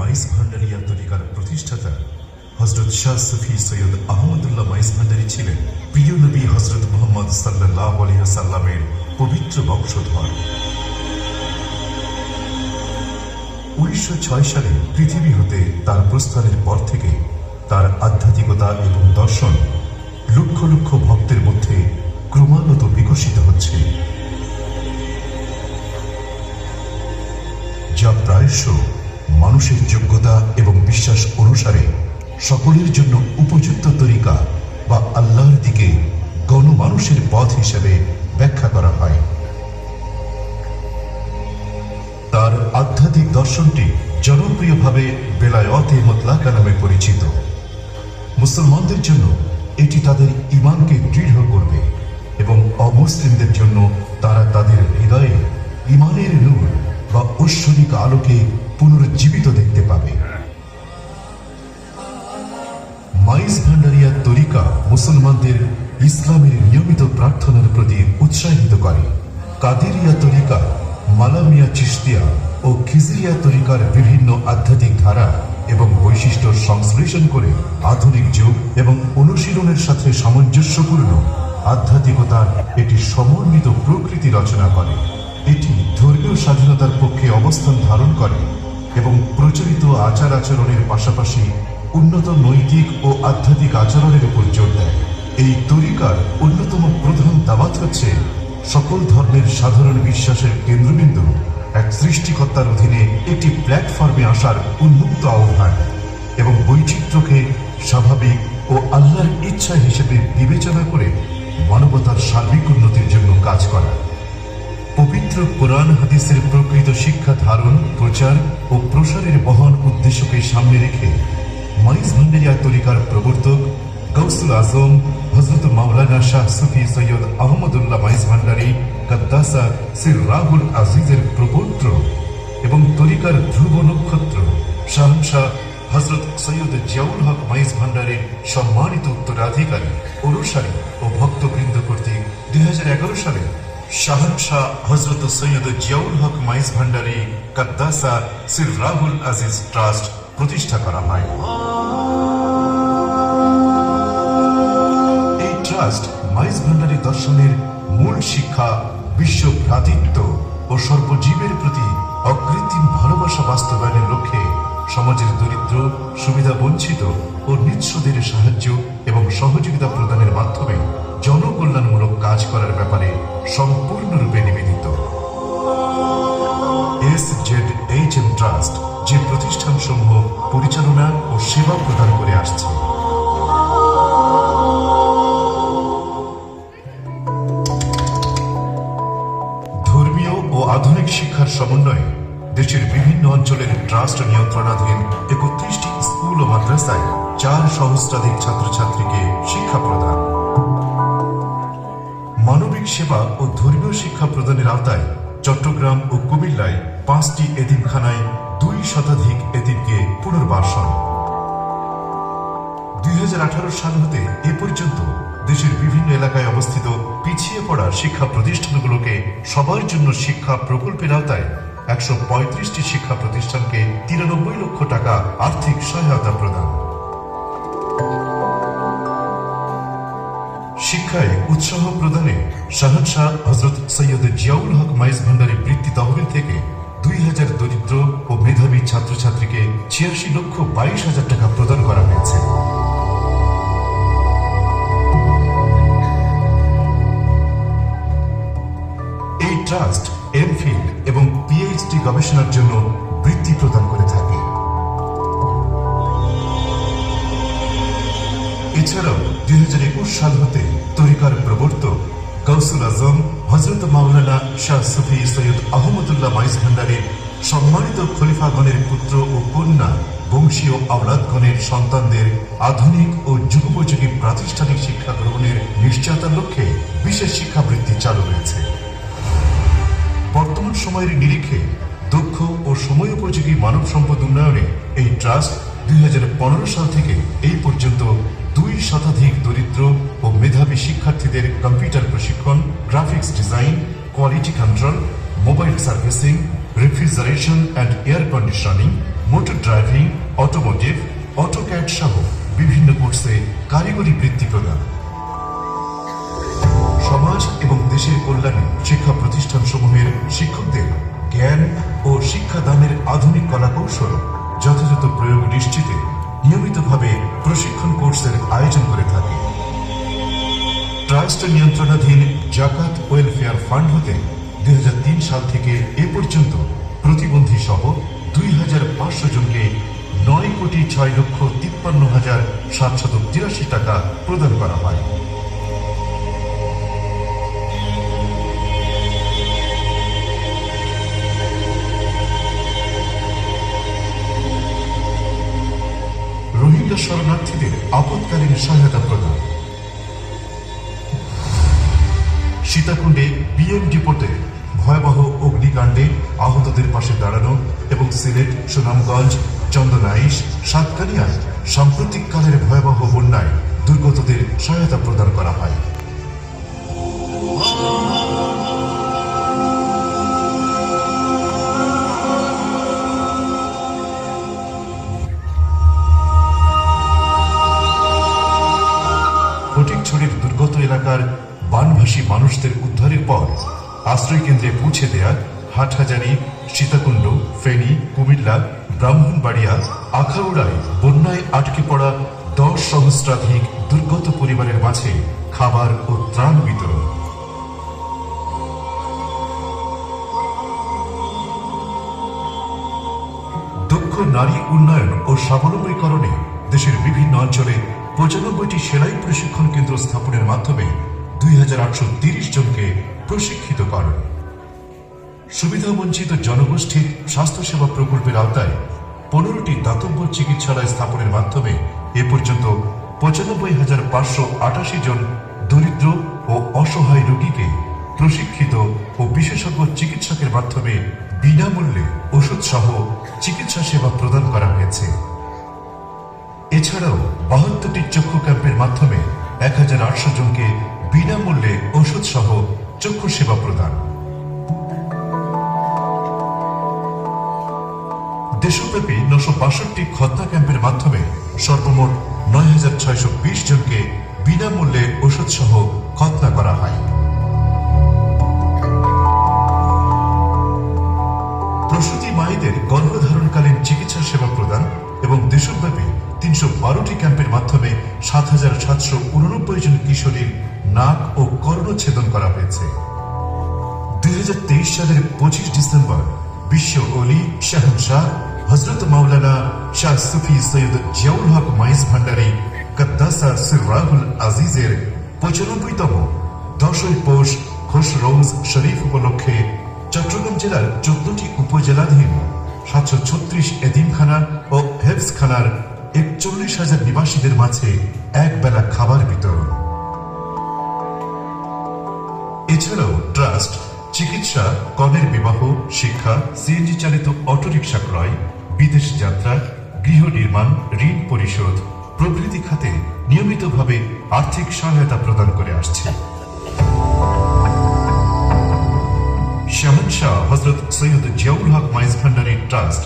মাইস ভান্ডারিয়া তরিকার প্রতিষ্ঠাতা হজরত শাহ সফি সৈয়দ আহমদুল্লাহ মাইস ভান্ডারী ছিলেন প্রিয় নবী হজরত মোহাম্মদ সাল্লাহ আলিয়াল্লামের পবিত্র বংশধর। উনিশশো ছয় সালে পৃথিবী হতে তার প্রস্থানের পর থেকে তার আধ্যাত্মিকতা এবং দর্শন লক্ষ লক্ষ ভক্তের মধ্যে ক্রমাগত বিকশিত হচ্ছে। যা প্রায়শ মানুষের যোগ্যতা এবং বিশ্বাস অনুসারে সকলের জন্য উপযুক্ত তরিকা বা আল্লাহর দিকে গণমানুষের পথ হিসেবে ব্যাখ্যা করা হয়। তার আধ্যাত্মিক দর্শনটি জনপ্রিয়ভাবে বেলায়তে মতলাকা নামে পরিচিত। মুসলমানদের জন্য এটি তাদের ইমানকে দৃঢ় করবে এবং অমুসলিমদের জন্য তারা তাদের হৃদয়ে ইমানের নূর বা ঐশ্বরিক আলোকে পুনরুজ্জীবিত দেখতে পাবে। মাইস ভান্ডারিয়া তরিকা মুসলমানদের ইসলামের নিয়মিত প্রার্থনার প্রতি উৎসাহিত করে। কাদেরিয়া তরিকা, মালামিয়া চিস্তিয়া ও খিজরিয়া তরিকার বিভিন্ন আধ্যাত্মিক ধারা এবং বৈশিষ্ট্য সংশ্লেষণ করে আধুনিক যুগ এবং অনুশীলনের সাথে সামঞ্জস্যপূর্ণ আধ্যাত্মিকতার এটি সমন্বিত প্রকৃতি রচনা করে। এটি ধর্মীয় স্বাধীনতার পক্ষে অবস্থান ধারণ করে এবং প্রচলিত আচার আচরণের পাশাপাশি উন্নত নৈতিক ও আধ্যাত্মিক আচরণের উপর জোর দেয়। এই তরিকার অন্যতম প্রধান দাবাত হচ্ছে সকল ধর্মের সাধারণ বিশ্বাসের কেন্দ্রবিন্দু। এক সৃষ্টিকর্তার অধীনে একটি প্ল্যাটফর্মে আসার উন্মুক্ত আহ্বান এবং বৈচিত্র্যকে স্বাভাবিক ও আল্লাহর ইচ্ছা হিসেবে বিবেচনা করে মানবতার সার্বিক উন্নতির জন্য কাজ করা। পবিত্র কোরআন হাদিসের প্রকৃত শিক্ষা ধারণ, প্রচার ও প্রসারের মহান উদ্দেশ্যকে সামনে রেখে মাইজ ভান্ডারিয়া তরিকার প্রবর্তক গৌসুল আজম হজরত মাওলানা শাহ সুফি সৈয়দ আহমদুল্লাহ মাইজ ভান্ডারি, কদ্দাসা সির রাহুল আজিজের প্রপৌত্র এবং তরিকার ধ্রুব নক্ষত্র, শাহনশাহ হজরত সৈয়দ জিয়াউল হক মাইজ ভান্ডারের সম্মানিত উত্তরাধিকারী, অনুসারী ও ভক্তবৃন্দ কর্তৃক দুই হাজার এগারো সালে শাহনশাহ হজরত সৈয়দ জিয়াউল হক মাইজ ভান্ডারি, কদ্দাসা, সির রাহুল আজিজ ট্রাস্ট প্রতিষ্ঠা করা হয়। এই ট্রাস্ট মাইজ ভান্ডারি দর্শনের মূল শিক্ষা, বিশ্ব ভ্রাতৃত্ব ও সর্বজীবের প্রতি অকৃত্রিম ভালোবাসা বাস্তবায়নের লক্ষ্যে সমাজের দরিদ্র সুবিধা বঞ্চিত ও নিঃস্বদের সাহায্য এবং সহযোগিতা প্রদানের মাধ্যমে জনকল্যাণমূলক কাজ করার ব্যাপারে সম্পূর্ণরূপে নিবেদিত। S Z H M trust যে প্রতিষ্ঠানসমূহ পরিচালনা ও সেবা প্রদান করে আসছে। ধর্মীয় ও আধুনিক শিক্ষার সমন্বয়ে দেশের বিভিন্ন অঞ্চলের ট্রাস্ট নিয়ন্ত্রণাধীন একত্রিশটি স্কুল ও মাদ্রাসায় চার সহস্রাধিক ছাত্রছাত্রীকে শিক্ষা প্রদান। মানবিক সেবা ও ধর্মীয় শিক্ষা প্রদানের আওতায় চট্টগ্রাম ও কুমিল্লায় পাঁচটি এতিমখানায় দুই শতাধিক এতিমকে পুনর্বাসন। দুই সাল হতে এ পর্যন্ত দেশের বিভিন্ন এলাকায় অবস্থিত পিছিয়ে পড়া শিক্ষা প্রতিষ্ঠানগুলোকে সবার জন্য শিক্ষা প্রকল্পের আওতায় একশো পঁয়ত্রিশটি শিক্ষা প্রতিষ্ঠানকে তিরানব্বই লক্ষ টাকা আর্থিক সহায়তা প্রদান। শিক্ষায় উৎসাহ প্রদানে শাহনশাহ হজরত সৈয়দ জিয়াউল হক মাইজ ভান্ডারী বৃত্তি তহবিল থেকে দুই হাজার দরিদ্র ও মেধাবী ছাত্রছাত্রীকে ছিয়াশি লক্ষ বাইশ হাজার টাকা প্রদান করা হয়েছে। এই ট্রাস্ট এমফিল এবং পিএইচডি গবেষণার জন্য বৃত্তি প্রদান করে থাকে। এছাড়াও দুই হাজার একুশ সাল হতে তরিকার প্রবর্তক গৌসুল আজম হজরত মাওলানা শাহ সুফি সৈয়দ আহমদুল্লাহ মাইজ ভান্ডারের সম্মানিত খলিফাগণের পুত্র ও কন্যা বংশীয় আওলাদগণের সন্তানদের আধুনিক ও যুগোপযোগী প্রাতিষ্ঠানিক শিক্ষা গ্রহণের নিশ্চয়তার লক্ষ্যে বিশেষ শিক্ষাবৃত্তি চালু রয়েছে বর্তমান সময়ের নিরিখে দক্ষ ও সময় উপযোগী মানব সম্পদ উন্নয়নে এই ট্রাস্ট দুই হাজার পনেরো সাল থেকে এই পর্যন্ত দুই শতাধিক দরিদ্র ও মেধাবী শিক্ষার্থীদের কম্পিউটার প্রশিক্ষণ, graphics design, quality control, mobile servicing, refrigeration and air conditioning, motor driving, automotive, AutoCAD সহ বিভিন্ন কোর্সে কারিগরি বৃত্তি প্রদান। সমাজ এবং দেশের কল্যাণে শিক্ষা প্রতিষ্ঠান সমূহের শিক্ষকদের জ্ঞান ও শিক্ষাদানের আধুনিক কলাকৌশল যথাযথ প্রয়োগ নিশ্চিতে নিয়মিতভাবে প্রশিক্ষণ কোর্সের আয়োজন করে থাকে। ট্রাস্ট নিয়ন্ত্রণাধীন জাকাত ওয়েলফেয়ার ফান্ড হতে দু হাজার তিন সাল থেকে এ পর্যন্ত প্রতিবন্ধী সহ দুই হাজার পাঁচশো জনকে নয় কোটি ছয় লক্ষ তিপ্পান্ন হাজার সাতশত তিরাশি টাকা প্রদান করা হয়। শরণার্থীদের আপৎকালীন সহায়তা প্রদান। সীতাকুণ্ডে বিএম ডিপোতে ভয়াবহ অগ্নিকাণ্ডে আহতদের পাশে দাঁড়ানো এবং সিলেট, সুনামগঞ্জ, চন্দনাইশ সাতকানিয়ায় সাম্প্রতিককালের ভয়াবহ বন্যায় দুর্গতদের সহায়তা প্রদান করা হয়। দুর্গত এলাকার বানভাসী মানুষদের উদ্ধারের পর আশ্রয় কেন্দ্রে পৌঁছে দেয়া হাটহাজারি সীতাকুণ্ড, ফেনী, কুমিল্লা, ব্রাহ্মণবাড়িয়া, আখাউড়ায় বন্যায় আটকে পড়া দশ সহস্রাধিক দুর্গত পরিবারের মাঝে খাবার ও ত্রাণ বিতরণ। দক্ষ নারী উন্নয়ন ও স্বাবলম্বীকরণে দেশের বিভিন্ন অঞ্চলে পঁচানব্বইটি সেলাই প্রশিক্ষণ কেন্দ্র স্থাপনের মাধ্যমে দুই জনকে প্রশিক্ষিত করেন। সুবিধা বঞ্চিত জনগোষ্ঠীর স্বাস্থ্যসেবা প্রকল্পের আওতায় পনেরোটি দাতব্য চিকিৎসালয় স্থাপনের মাধ্যমে এ পর্যন্ত পঁচানব্বই হাজার পাঁচশো আটাশি জন দরিদ্র ও অসহায় রোগীকে প্রশিক্ষিত ও বিশেষজ্ঞ চিকিৎসকের মাধ্যমে বিনামূল্যে ওষুধ সহ চিকিৎসা সেবা প্রদান করা হয়েছে। এছাড়াও বাহাত্তরটি চক্ষু ক্যাম্পের মাধ্যমে এক হাজার আটশো জনকে বিনামূল্যে ওষুধ সহ চক্ষু সেবা প্রদান। দেশব্যাপী নশো বাষট্টি খদ্দা ক্যাম্পের মাধ্যমে সর্বমোট নয় হাজার ছয়শো বিশ জনকে বিনামূল্যে ওষুধ সহ খতনা করা হয়। প্রসূতি মায়েদের গর্ভধারণকালীন চিকিৎসা সেবা প্রদান এবং দেশব্যাপী তিনশো বারোটি ক্যাম্পের মাধ্যমে সাত হাজার সাতশো উননব্বই জন কিশোরীর নাক ও কর্ণচ্ছেদন করা হয়েছে। দুই সালের পঁচিশ ডিসেম্বর বিশ্ব অলি হজরত মাওলানা শাহ সুফি সৈয়দ জিয়াউল হক মাইজ ভান্ডারী, কদ্দাসা আজিজের পঁচানব্বইতম দশই পৌষ খসরৌজ শরীফ উপলক্ষে চট্টগ্রাম জেলার চোদ্দটি উপজেলাধীন সাতশো ছত্রিশ এদিমখানা ও হেফসখানার একচল্লিশ হাজার নিবাসীদের মাঝে এক বেলা খাবার বিতরণ। এছাড়াও ট্রাস্ট, চিকিৎসা, কনের বিবাহ, শিক্ষা সিএনজি চালিত অটোরিকশা ক্রয়, বিদেশ যাত্রা, গৃহ নির্মাণ, ঋণ পরিশোধ প্রভৃতি খাতে নিয়মিতভাবে আর্থিক সহায়তা প্রদান করে আসছে। শ্যামন শাহ হজরত Syed Ziaul Haque Maij Bhandari trust,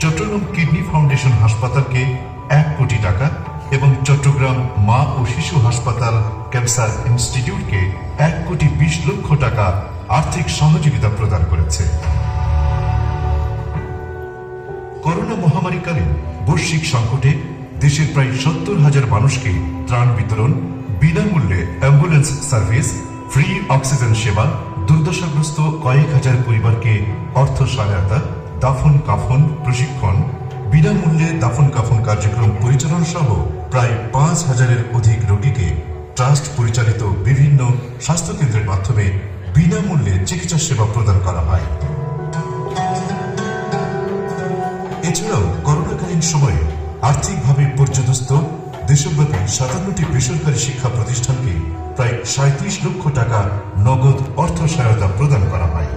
Chattogram kidney foundation হাসপাতালকে এক কোটি টাকা এবং চট্টগ্রাম মা ও শিশু হাসপাতাল ক্যান্সার ইনস্টিটিউটকে এক কোটি বিশ লক্ষ টাকা আর্থিক সহযোগিতা প্রদান করেছে। করোনা মহামারীকালীন বৈশ্বিক সংকটে দেশের প্রায় সত্তর হাজার মানুষকে ত্রাণ বিতরণ, বিনামূল্যে অ্যাম্বুলেন্স সার্ভিস, ফ্রি অক্সিজেন সেবা, দুর্দশাগ্রস্ত কয়েক হাজার পরিবারকে অর্থ সহায়তা দাফন কাফন প্রশিক্ষণ বিনামূল্যে দাফন কাফন কার্যক্রম পরিচালনা সহ প্রায় পাঁচ হাজারের অধিক রোগীকে ট্রাস্ট পরিচালিত বিভিন্ন স্বাস্থ্যকেন্দ্রের মাধ্যমে বিনামূল্যে চিকিৎসা সেবা প্রদান করা হয়। এছাড়াও করোনাকালীন সময়ে আর্থিকভাবে পর্যদস্ত দেশব্যাপী সাতান্নটি বেসরকারি শিক্ষা প্রতিষ্ঠানকে প্রায় সাঁত্রিশ লক্ষ টাকা নগদ অর্থ সহায়তা প্রদান করা হয়।